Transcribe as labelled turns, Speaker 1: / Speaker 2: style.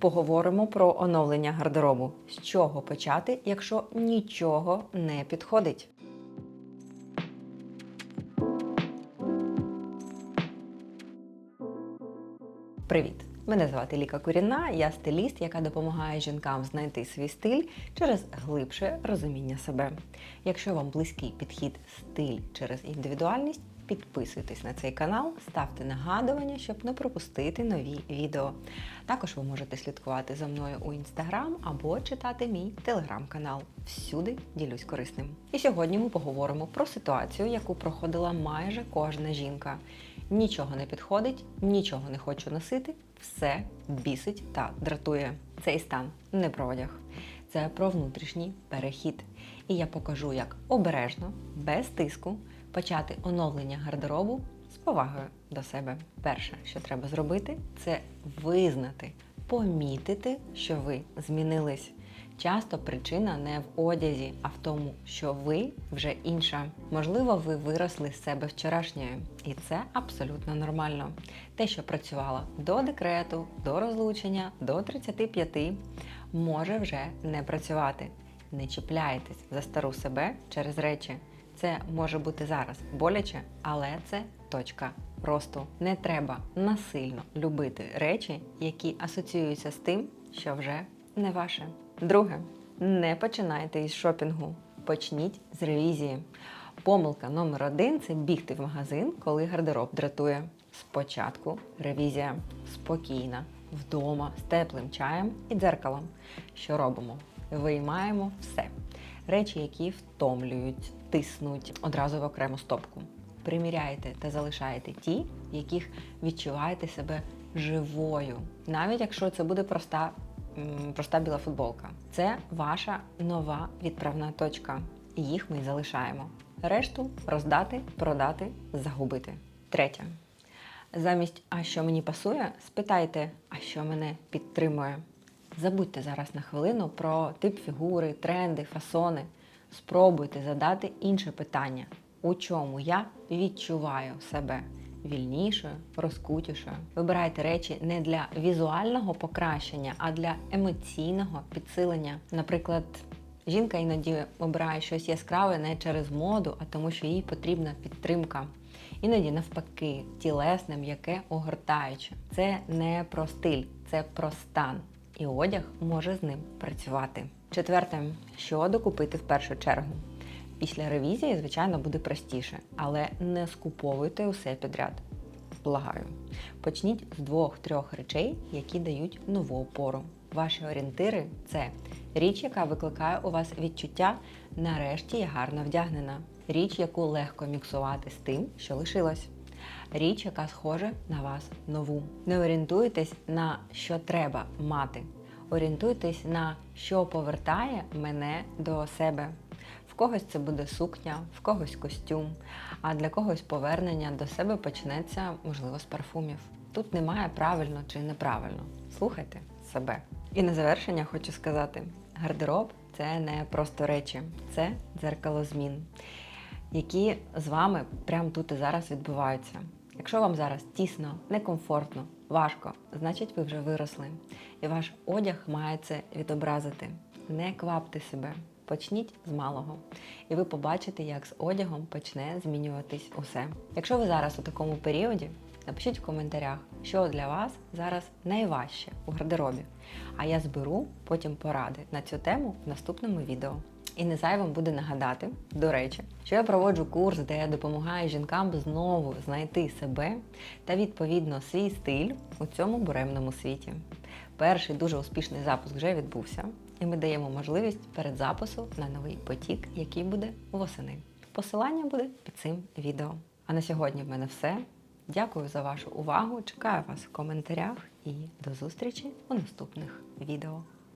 Speaker 1: Поговоримо про оновлення гардеробу. З чого почати, якщо нічого не підходить? Привіт! Мене звати Ліка Куріна, я стиліст, яка допомагає жінкам знайти свій стиль через глибше розуміння себе. Якщо вам близький підхід стиль через індивідуальність, підписуйтесь на цей канал, ставте нагадування, щоб не пропустити нові відео. Також ви можете слідкувати за мною у інстаграм або читати мій телеграм-канал. Всюди ділюсь корисним. І сьогодні ми поговоримо про ситуацію, яку проходила майже кожна жінка. Нічого не підходить, нічого не хочу носити, все бісить та дратує. Цей стан не про одяг. Це про внутрішній перехід. І я покажу, як обережно, без тиску, почати оновлення гардеробу з повагою до себе. Перше, що треба зробити, це визнати, помітити, що ви змінились. Часто причина не в одязі, а в тому, що ви вже інша. Можливо, ви виросли з себе вчорашньої, і це абсолютно нормально. Те, що працювало до декрету, до розлучення, до 35, може вже не працювати. Не чіпляйтесь за стару себе через речі. Це може бути зараз боляче, але це точка росту. Не треба насильно любити речі, які асоціюються з тим, що вже не ваше. Друге, не починайте із шопінгу. Почніть з ревізії. Помилка номер один це бігти в магазин, коли гардероб дратує. Спочатку ревізія спокійна, вдома, з теплим чаєм і дзеркалом. Що робимо? Виймаємо все. Речі, які втомлюють, тиснуть одразу в окрему стопку. Приміряєте та залишаєте ті, в яких відчуваєте себе живою, навіть якщо це буде проста проста біла футболка. Це ваша нова відправна точка. Їх ми залишаємо. Решту роздати, продати, загубити. Третє. Замість а що мені пасує, спитайте, а що мене підтримує. Забудьте зараз на хвилину про тип фігури, тренди, фасони. Спробуйте задати інше питання, у чому я відчуваю себе вільнішою, розкутішою. Вибирайте речі не для візуального покращення, а для емоційного підсилення. Наприклад, жінка іноді обирає щось яскраве не через моду, а тому, що їй потрібна підтримка. Іноді навпаки, тілесне, м'яке, огортаюче. Це не про стиль, це про стан. І одяг може з ним працювати. Четверте, що докупити в першу чергу. Після ревізії, звичайно, буде простіше, але не скуповуйте усе підряд. Благаю. Почніть з двох-трьох речей, які дають нову опору. Ваші орієнтири це річ, яка викликає у вас відчуття нарешті я гарно вдягнена. Річ, яку легко міксувати з тим, що лишилось. Річ, яка схожа на вас нову. Не орієнтуйтесь на що треба мати. Орієнтуйтесь на що повертає мене до себе. В когось це буде сукня, в когось костюм, а для когось повернення до себе почнеться, можливо, з парфумів. Тут немає правильно чи неправильно. Слухайте себе. І на завершення хочу сказати: гардероб це не просто речі, це дзеркало змін, які з вами прямо тут і зараз відбуваються. Якщо вам зараз тісно, некомфортно, важко, значить ви вже виросли. І ваш одяг має це відобразити. Не квапте себе, почніть з малого. І ви побачите, як з одягом почне змінюватись усе. Якщо ви зараз у такому періоді, напишіть в коментарях, що для вас зараз найважче у гардеробі. А я зберу потім поради на цю тему в наступному відео. І не зайвим буде нагадати, до речі, що я проводжу курс, де я допомагаю жінкам знову знайти себе та відповідно свій стиль у цьому буремному світі. Перший дуже успішний запуск вже відбувся, і ми даємо можливість перед запису на новий потік, який буде восени. Посилання буде під цим відео. А на сьогодні в мене все. Дякую за вашу увагу. Чекаю вас в коментарях і до зустрічі у наступних відео.